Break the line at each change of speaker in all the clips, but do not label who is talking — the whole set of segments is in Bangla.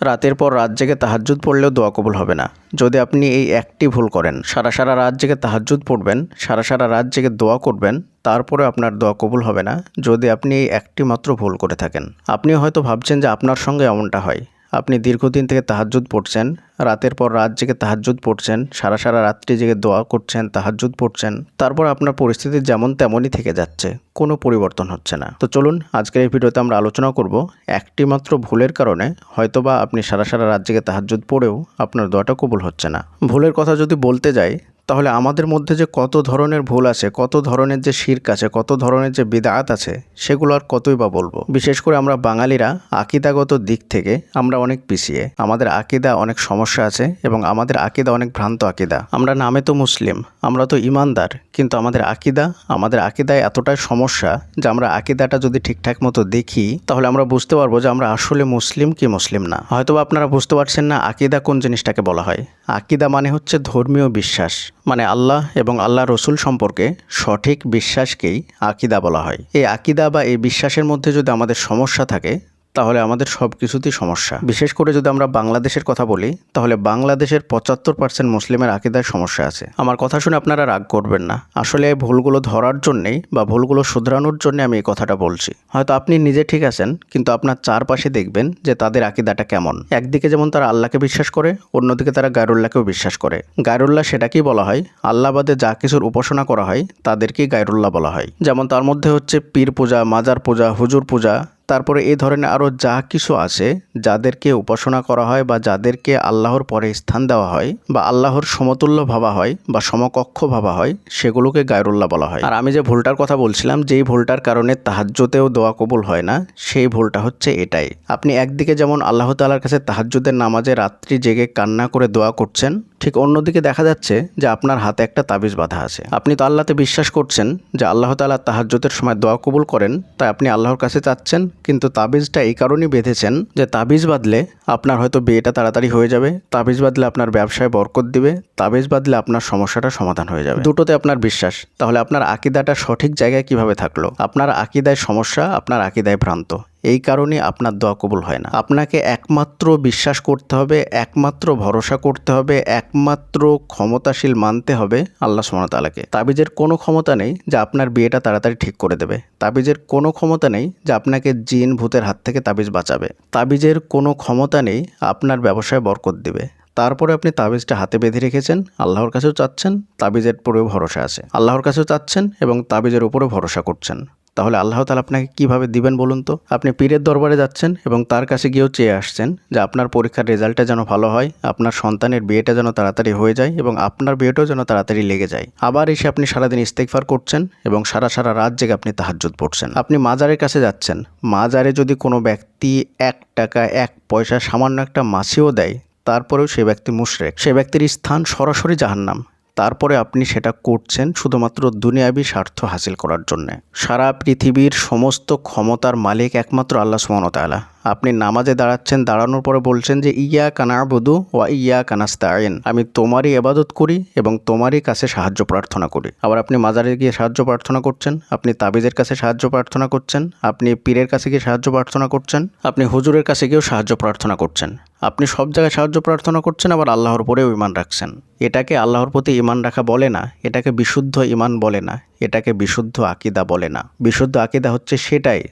রাতের পর রাত জেগে তাহাজ্জুদ পড়লেও দোয়া কবুল হবে না। যদি আপনি এই একটি ভুল করেন, সারা সারা রাত জেগে তাহাজ্জুদ পড়বেন, সারা সারা রাত জেগে দোয়া করবেন, তারপরে আপনার দোয়া কবুল হবে না। যদি আপনি এই একটি মাত্র ভুল করে থাকেন। আপনি হয়তো ভাবছেন যে আপনার সঙ্গে এমনটা হয়। আপনি দীর্ঘদিন থেকে তাহাজ্জুদ পড়ছেন, রাতের পর রাত জেগে তাহাজ্জুদ পড়ছেন, সারা সারা রাত্রি জেগে দোয়া করছেন, তাহাজ্জুদ পড়ছেন, তারপর আপনার পরিস্থিতি যেমন তেমনই থেকে যাচ্ছে, কোনো পরিবর্তন হচ্ছে না। তো চলুন, আজকের এই ভিডিওতে আমরা আলোচনা করব একটি মাত্র ভুলের কারণে, হয়তোবা আপনি সারা সারা রাত জেগে তাহাজ্জুদ পড়েও আপনার দোয়াটা কবুল হচ্ছে না। ভুলের কথা যদি বলতে যাই তাহলে আমাদের মধ্যে যে কত ধরনের ভুল আছে, কত ধরনের যে শির্ক আছে, কত ধরনের যে বিদাত আছে, সেগুলো আর কতই বা বলব? বিশেষ করে আমরা বাঙালিরা আকিদাগত দিক থেকে আমরা অনেক পিছিয়ে। আমাদের আকিদা অনেক সমস্যা আছে এবং আমাদের আকিদা অনেক ভ্রান্ত আকিদা। আমরা নামে তো মুসলিম, আমরা তো ইমানদার, কিন্তু আমাদের আকিদা, আমাদের আকিদায় এতটাই সমস্যা যে আমরা আকিদাটা যদি ঠিকঠাক মতো দেখি, তাহলে আমরা বুঝতে পারব যে আমরা আসলে মুসলিম কি মুসলিম না। হয়তোবা আপনারা বুঝতে পারছেন না আকিদা কোন জিনিসটাকে বলা হয়। আকিদা মানে হচ্ছে ধর্মীয় বিশ্বাস। মানে আল্লাহ এবং আল্লাহ রসুল সম্পর্কে সঠিক বিশ্বাসকেই আকিদা বলা হয়। এই আকিদা বা এই বিশ্বাসের মধ্যে যদি আমাদের সমস্যা থাকে তাহলে আমাদের সব কিছুতেই সমস্যা। বিশেষ করে যদি আমরা বাংলাদেশের কথা বলি, তাহলে বাংলাদেশের পঁচাত্তর পার্সেন্ট মুসলিমের আকিদার সমস্যা আছে। আমার কথা শুনে আপনারা রাগ করবেন না। আসলে ভুলগুলো ধরার জন্যেই বা ভুলগুলো শুধরানোর জন্য আমি এই কথাটা বলছি। হয়তো আপনি নিজে ঠিক আছেন, কিন্তু আপনার চারপাশে দেখবেন যে তাদের আকিদাটা কেমন। একদিকে যেমন তারা আল্লাহকে বিশ্বাস করে, অন্যদিকে তারা গায়রুল্লাহকেও বিশ্বাস করে। গায়রুল্লাহ সেটাকেই বলা হয় আল্লাহ বাদে যা কিছুর উপাসনা করা হয়, তাদেরকেই গায়রুল্লাহ বলা হয়। যেমন তার মধ্যে হচ্ছে পীর পূজা মাজার পূজা, হুজুর পূজা তারপরে এই ধরনের আরও যা কিছু আছে যাদেরকে উপাসনা করা হয় বা যাদেরকে আল্লাহর পরে স্থান দেওয়া হয় বা আল্লাহর সমতুল্য ভাবা হয় বা সমকক্ষ ভাবা হয়, সেগুলোকে গায়রুল্লাহ বলা হয়। আর আমি যে ভুলটার কথা বলছিলাম, যেই ভুলটার কারণে তাহাজ্যতেও দোয়া কবুল হয় না, সেই ভুলটা হচ্ছে এটাই। আপনি একদিকে যেমন আল্লাহ তালার কাছে তাহাজ্যদের নামাজে রাত্রি জেগে কান্না করে দোয়া করছেন ঠিক অন্যদিকে দেখা যাচ্ছে যে আপনার হাতে একটা তাবিজ বাঁধা আছে। আপনি তো আল্লাহতে বিশ্বাস করছেন যে আল্লাহ তালা তাহাজ্যতের সময় দোয়া কবুল করেন, তাই আপনি আল্লাহর কাছে চাচ্ছেন, কিন্তু তাবিজটা এই কারণেই বেঁধেছেন যে তাবিজ বাঁধলে আপনার হয়তো বিয়েটা তাড়াতাড়ি হয়ে যাবে, তাবিজ বাঁধলে আপনার ব্যবসায় বরকত দিবে, তাবিজ বাঁধলে আপনার সমস্যাটা সমাধান হয়ে যাবে। দুটোতে আপনার বিশ্বাস, তাহলে আপনার আকিদাটা সঠিক জায়গায় কীভাবে থাকল? আপনার আকিদায় সমস্যা, আপনার আকিদায় ভ্রান্ত। এই কারণে আপনার দোয়া কবুল হয় না। আপনাকে একমাত্র বিশ্বাস করতে হবে, একমাত্র ভরসা করতে হবে, একমাত্র ক্ষমতাশীল মানতে হবে আল্লাহ সুমতালাকে তাবিজের কোনো ক্ষমতা নেই যে আপনার বিয়েটা তাড়াতাড়ি ঠিক করে দেবে। তাবিজের কোনো ক্ষমতা নেই যে আপনাকে জিন ভূতের হাত থেকে তাবিজ বাঁচাবে। তাবিজের কোনো ক্ষমতা নেই আপনার ব্যবসায় বরকত দিবে। তারপরে আপনি তাবিজটা হাতে বেঁধে রেখেছেন, আল্লাহর কাছেও চাচ্ছেন, তাবিজের উপরেও ভরসা আছে। আল্লাহর কাছেও চাচ্ছেন এবং তাবিজের উপরেও ভরসা করছেন। তাহলে আল্লাহ তালা আপনাকে কীভাবে দিবেন বলুন তো? আপনি পীরের দরবারে যাচ্ছেন এবং তার কাছে গিয়েও চেয়ে আসছেন যে আপনার পরীক্ষার রেজাল্টটা যেন ভালো হয়, আপনার সন্তানের বিয়েটা যেন তাড়াতাড়ি হয়ে যায় এবং আপনার বিয়েটাও যেন তাড়াতাড়ি লেগে যায়। আবার এসে আপনি সারাদিন ইস্তেকফার করছেন এবং সারা সারা রাত জেগে আপনি তাহাজ্জুদ পড়ছেন। আপনি মাজারের কাছে যাচ্ছেন। মাজারে যদি কোনো ব্যক্তি এক টাকা, এক পয়সা সামান্য একটা মাছিও দেয়, তারপরেও সে ব্যক্তি মুশরেক। সে ব্যক্তির স্থান সরাসরি জাহান্নাম। তারপরে আপনি সেটা করছেন শুধুমাত্র দুনিয়াবি স্বার্থ হাসিল করার জন্যে। সারা পৃথিবীর সমস্ত ক্ষমতার মালিক একমাত্র আল্লাহ সুমনতালা আপনি নামাজে দাঁড়াচ্ছেন, দাঁড়ানোর পরে বলছেন যে ইয়া কানা বধু ওয়া ইয়া কানাস্তায়ন আমি তোমারই এবাদত করি এবং তোমারই কাছে সাহায্য প্রার্থনা করি। আবার আপনি মাজারে গিয়ে সাহায্য প্রার্থনা করছেন, আপনি তাবিজের কাছে সাহায্য প্রার্থনা করছেন, আপনি পীরের কাছে গিয়ে সাহায্য প্রার্থনা করছেন, আপনি হুজুরের কাছে গিয়েও সাহায্য প্রার্থনা করছেন। আপনি সব জায়গায় সাহায্য প্রার্থনা করছেন, আবার আল্লাহর উপরেও ইমান রাখছেন। এটাকে আল্লাহর প্রতি ইমান রাখা বলে না, এটাকে বিশুদ্ধ ইমান বলে না, এটাকে বিশুদ্ধ আকিদা বলে না। বিশুদ্ধ আকিদা হচ্ছে সেটাই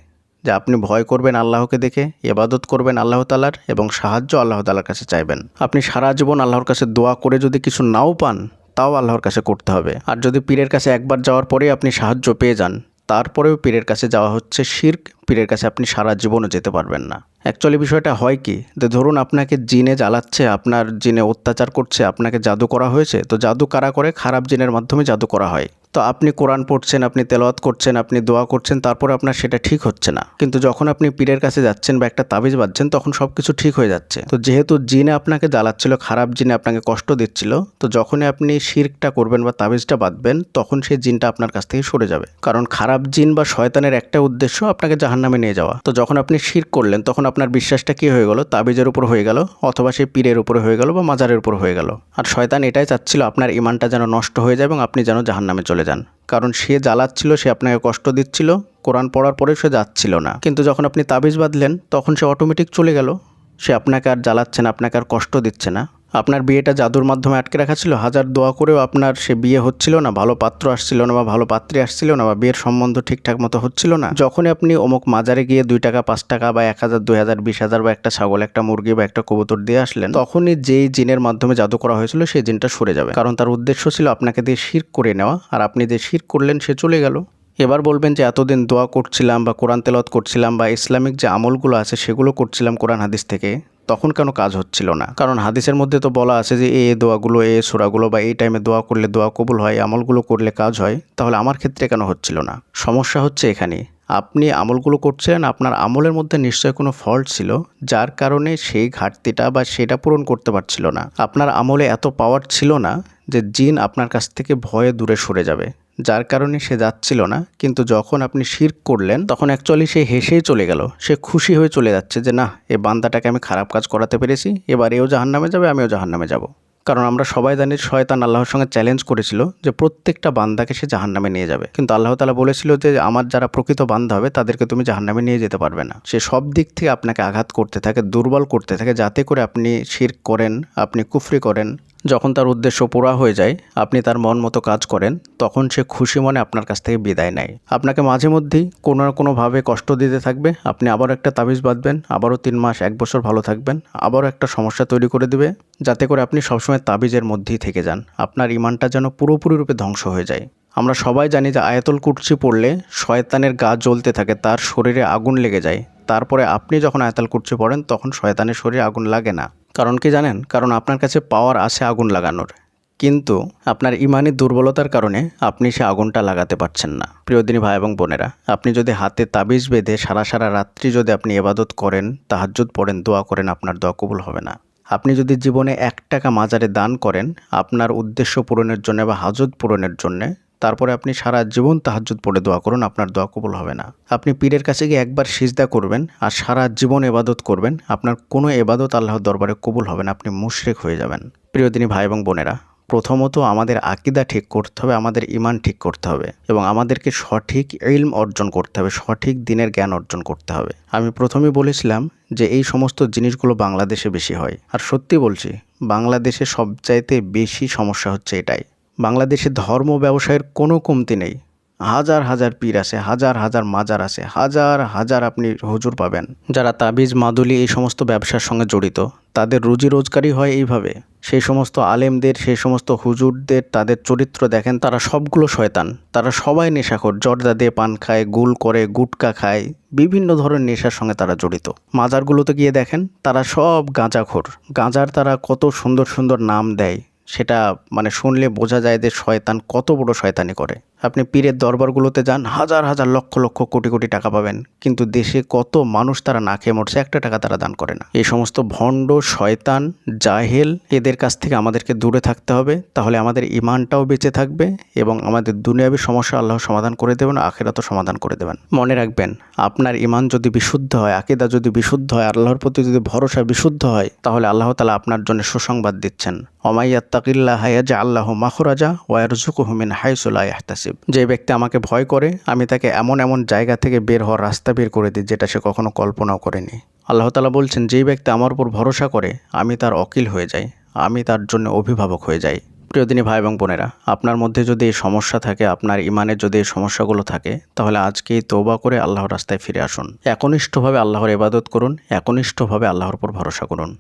যে আপনি ভয় করবেন আল্লাহকে দেখে এবাদত করবেন আল্লাহ তালার এবং সাহায্য আল্লাহ তালার কাছে চাইবেন। আপনি সারা জীবন আল্লাহর কাছে দোয়া করে যদি কিছু নাও পান, তাও আল্লাহর কাছে করতে হবে। আর যদি পীরের কাছে একবার যাওয়ার পরে আপনি সাহায্য পেয়ে যান, তারপরেও পীরের কাছে যাওয়া হচ্ছে শির্ক, পীরের কাছে আপনি সারা জীবনও যেতে পারবেন না। অ্যাকচুয়ালি বিষয়টা হয় কি? যে ধরুন আপনাকে জিনে জ্বালাচ্ছে, আপনার জিনে অত্যাচার করছে, আপনাকে জাদু করা হয়েছে, তো জাদু কারা করে? খারাপ জিনের মাধ্যমে জাদু করা হয়। তো আপনি কোরআন পড়ছেন, আপনি তেলাওয়াত করছেন, আপনি দোয়া করছেন, তারপরে আপনার সেটা ঠিক হচ্ছে না। কিন্তু যখন আপনি পীরের কাছে যাচ্ছেন বা একটা তাবিজ বাঁধছেন তখন সব কিছু ঠিক হয়ে যাচ্ছে। তো যেহেতু জিনে আপনাকে জ্বালাচ্ছিল, খারাপ জিনে আপনাকে কষ্ট দিচ্ছিল, তো যখনই আপনি শিরকটা করবেন বা তাবিজটা বাঁধবেন, তখন সেই জিনটা আপনার কাছ থেকে সরে যাবে। কারণ খারাপ জিন বা শয়তানের একটা উদ্দেশ্য আপনাকে জাহান্নামে নিয়ে যাওয়া। তো যখন আপনি শির করলেন, তখন আপনার বিশ্বাসটা কি হয়ে গেল? তাবিজের উপর হয়ে গেল অথবা সেই পীরের উপর হয়ে গেল বা মাজারের উপর হয়ে গেল? আর শয়তান এটাই চাচ্ছিল আপনার ইমানটা যেন নষ্ট হয়ে যায় এবং আপনি যেন জাহান নামে চলে যান। কারণ সে জ্বালাচ্ছিল, সে আপনাকে কষ্ট দিচ্ছিল, কোরআন পড়ার পরে সে যাচ্ছিল না। কিন্তু যখন আপনি তাবিজ বাঁধলেন, তখন সে অটোমেটিক চলে গেল। সে আপনাকে আর জ্বালাচ্ছে না, আপনাকে আর কষ্ট দিচ্ছে না। আপনার বিয়েটা জাদুর মাধ্যমে আটকে রাখা ছিল। হাজার দোয়া করেও আপনার সে বিয়ে হচ্ছিল না, ভালো পাত্র আসছিল না বা ভালো পাত্রী আসছিল না বা বিয়ের সম্বন্ধ ঠিকঠাক মতো হচ্ছিল না। যখনই আপনি অমুক মাজারে গিয়ে দুই টাকা, পাঁচ টাকা বা এক হাজার, দুই হাজার, বিশ হাজার বা একটা ছাগল, একটা মুরগি বা একটা কবুতর দিয়ে আসলেন, তখনই যেই জিনের মাধ্যমে জাদু করা হয়েছিল সেই জিনটা সরে যাবে। কারণ তার উদ্দেশ্য ছিল আপনাকে দিয়ে শির করে নেওয়া। আর আপনি যে শির করলেন সে চলে গেল। এবার বলবেন যে, এতদিন দোয়া করছিলাম বা কোরআন তেলত করছিলাম বা ইসলামিক যে আমলগুলো আছে সেগুলো করছিলাম কোরআন হাদিস থেকে। তখন কেন কাজ হচ্ছিল না? কারণ হাদিসের মধ্যে তো বলা আছে যে এই দোয়াগুলো, এ সোরাগুলো বা এই টাইমে দোয়া করলে দোয়া কবুল হয়, আমলগুলো করলে কাজ হয়। তাহলে আমার ক্ষেত্রে কেন হচ্ছিল না? সমস্যা হচ্ছে এখানে। আপনি আমলগুলো করছিলেন আপনার আমলের মধ্যে নিশ্চয় কোনো ফল্ট ছিল, যার কারণে সেই ঘাটতিটা বা সেটা পূরণ করতে পারছিল না। আপনার আমলে এত পাওয়ার ছিল না যে, জিন আপনার কাছ থেকে ভয়ে দূরে সরে যাবে। যার কারণে সে যাচ্ছিল না, কিন্তু যখন আপনি শির করলেন, তখন অ্যাকচুয়ালি সে হেসেই চলে গেল। সে খুশি হয়ে চলে যাচ্ছে যে, না, এ বান্দাটাকে আমি খারাপ কাজ করাতে পেরেছি, এবার এও জাহান্নামে যাবে, আমিও জাহান্নামে যাব। কারণ আমরা সবাই জানি শয়তান আল্লাহর সঙ্গে চ্যালেঞ্জ করেছিল যে প্রত্যেকটা বান্দাকে সে জাহান্নামে নিয়ে যাবে। কিন্তু আল্লাহ তালা বলেছিল যে, আমার যারা প্রকৃত বান্ধা হবে, তাদেরকে তুমি জাহান্নামে নিয়ে যেতে পারবে না। সে সব দিক থেকে আপনাকে আঘাত করতে থাকে, দুর্বল করতে থাকে, যাতে করে আপনি শির করেন, আপনি কুফরি করেন যখন তার উদ্দেশ্য পুরা হয়ে যায়, আপনি তার মন মতো কাজ করেন, তখন সে খুশি মনে আপনার কাছ থেকে বিদায় নেয়। আপনাকে মাঝে মধ্যেই কোনো না কোনোভাবে কষ্ট দিতে থাকবে, আপনি আবারও একটা তাবিজ বাঁধবেন, আবারও তিন মাস, এক বছর ভালো থাকবেন, আবারও একটা সমস্যা তৈরি করে দিবে, যাতে করে আপনি সবসময় তাবিজের মধ্যেই থেকে যান, আপনার ইমানটা যেন পুরোপুরি রূপে ধ্বংস হয়ে যায়। আমরা সবাই জানি যে আয়াতুল কুরসি পড়লে শয়তানের গা জ্বলতে থাকে, তার শরীরে আগুন লেগে যায়। তারপরে আপনি যখন আয়াতাল কুরসি পড়েন, তখন শয়তানের শরীরে আগুন লাগে না। কারণ কি জানেন? কারণ আপনার কাছে পাওয়ার আছে আগুন লাগানোর। কিন্তু আপনার ইমানি দুর্বলতার কারণে আপনি সে আগুনটা লাগাতে পারছেন না। প্রিয়দিনী ভাই এবং বোনেরা, আপনি যদি হাতে তাবিজ বেঁধে সারা সারা রাত্রি যদি আপনি এবাদত করেন, তাহাজ্জুদ পড়েন, দোয়া করেন, আপনার দোয়া কবুল হবে না। আপনি যদি জীবনে এক টাকা মাজারে দান করেন, আপনার উদ্দেশ্য পূরণের জন্য বা হাজত পূরণের জন্যে তারপরে আপনি সারা জীবন তাহাজ্জুদ পড়ে দোয়া করুন, আপনার দোয়া কবুল হবে না। আপনি পীরের কাছে গিয়ে একবার সিজদা করবেন আর সারা জীবন এবাদত করবেন, আপনার কোনো এবাদত আল্লাহর দরবারে কবুল হবে না, আপনি মুশরিক হয়ে যাবেন। প্রিয়দিনী ভাই এবং বোনেরা, প্রথমত আমাদের আকিদা ঠিক করতে হবে, আমাদের ইমান ঠিক করতে হবে এবং আমাদেরকে সঠিক ইলম অর্জন করতে হবে, সঠিক দিনের জ্ঞান অর্জন করতে হবে। আমি প্রথমেই বলেছিলাম যে এই সমস্ত জিনিসগুলো বাংলাদেশে বেশি হয়। আর সত্যি বলছি, বাংলাদেশে সবচাইতে বেশি সমস্যা হচ্ছে এটাই। বাংলাদেশে ধর্ম ব্যবসায়ের কোনো কমতি নেই। হাজার হাজার পীর আছে, হাজার হাজার মাজার আছে, হাজার হাজার আপনি হুজুর পাবেন। যারা তাবিজ, মাদুলি এই সমস্ত ব্যবসার সঙ্গে জড়িত, তাদের রুজি রোজগারই হয় এইভাবে। সেই সমস্ত আলেমদের, সেই সমস্ত হুজুরদের তাদের চরিত্র দেখেন, তারা সবগুলো শয়তান। তারা সবাই নেশাখোর, জর্দা দিয়ে পান খায়, গুল করে, গুটকা খায়, বিভিন্ন ধরনের নেশার সঙ্গে তারা জড়িত। মাজারগুলোতে গিয়ে দেখেন, তারা সব গাঁজাখোর। গাঁজার তারা কত সুন্দর সুন্দর নাম দেয়। সেটা মানে শুনলে বোঝা যায় যে শয়তান কত বড় শয়তানি করে। আপনি পীরের দরবারগুলোতে যান, হাজার হাজার লক্ষ লক্ষ কোটি কোটি টাকা পাবেন। কিন্তু দেশে কত মানুষ তারা না খেয়ে মরছে, একটা টাকা তারা দান করে না। এই সমস্ত ভণ্ড, শয়তান, জাহেল, এদের কাছ থেকে আমাদেরকে দূরে থাকতে হবে। তাহলে আমাদের ইমানটাও বেঁচে থাকবে এবং আমাদের দুনিয়াবী সমস্যা আল্লাহ সমাধান করে দেবেন, আখেরাতও সমাধান করে দেবেন। মনে রাখবেন, আপনার ইমান যদি বিশুদ্ধ হয়, আকিদা যদি বিশুদ্ধ হয়, আল্লাহর প্রতি যদি ভরসা বিশুদ্ধ হয়, তাহলে আল্লাহ তালা আপনার জন্য সুসংবাদ দিচ্ছেন। অমাইয়াত্তাকিল্লাহ হায়াজা আল্লাহ মাখরাজা ওয়ারজুকুহমিন হাইসুল্লাহ ইহতাসিব যে ব্যক্তি আমাকে ভয় করে, আমি তাকে এমন এমন জায়গা থেকে বের হওয়ার রাস্তা বের করে দিই যেটা সে কখনো কল্পনাও করেনি। আল্লাহ তালা বলছেন, যেই ব্যক্তি আমার উপর ভরসা করে, আমি তার অকিল হয়ে যাই, আমি তার জন্য অভিভাবক হয়ে যাই। প্রিয়দিনী ভাই এবং বোনেরা, আপনার মধ্যে যদি এই সমস্যা থাকে, আপনার ইমানের যদি এই সমস্যাগুলো থাকে, তাহলে আজকেই তৌবা করে আল্লাহর রাস্তায় ফিরে আসুন। একনিষ্ঠভাবে আল্লাহর ইবাদত করুন, একনিষ্ঠভাবে আল্লাহর উপর ভরসা করুন।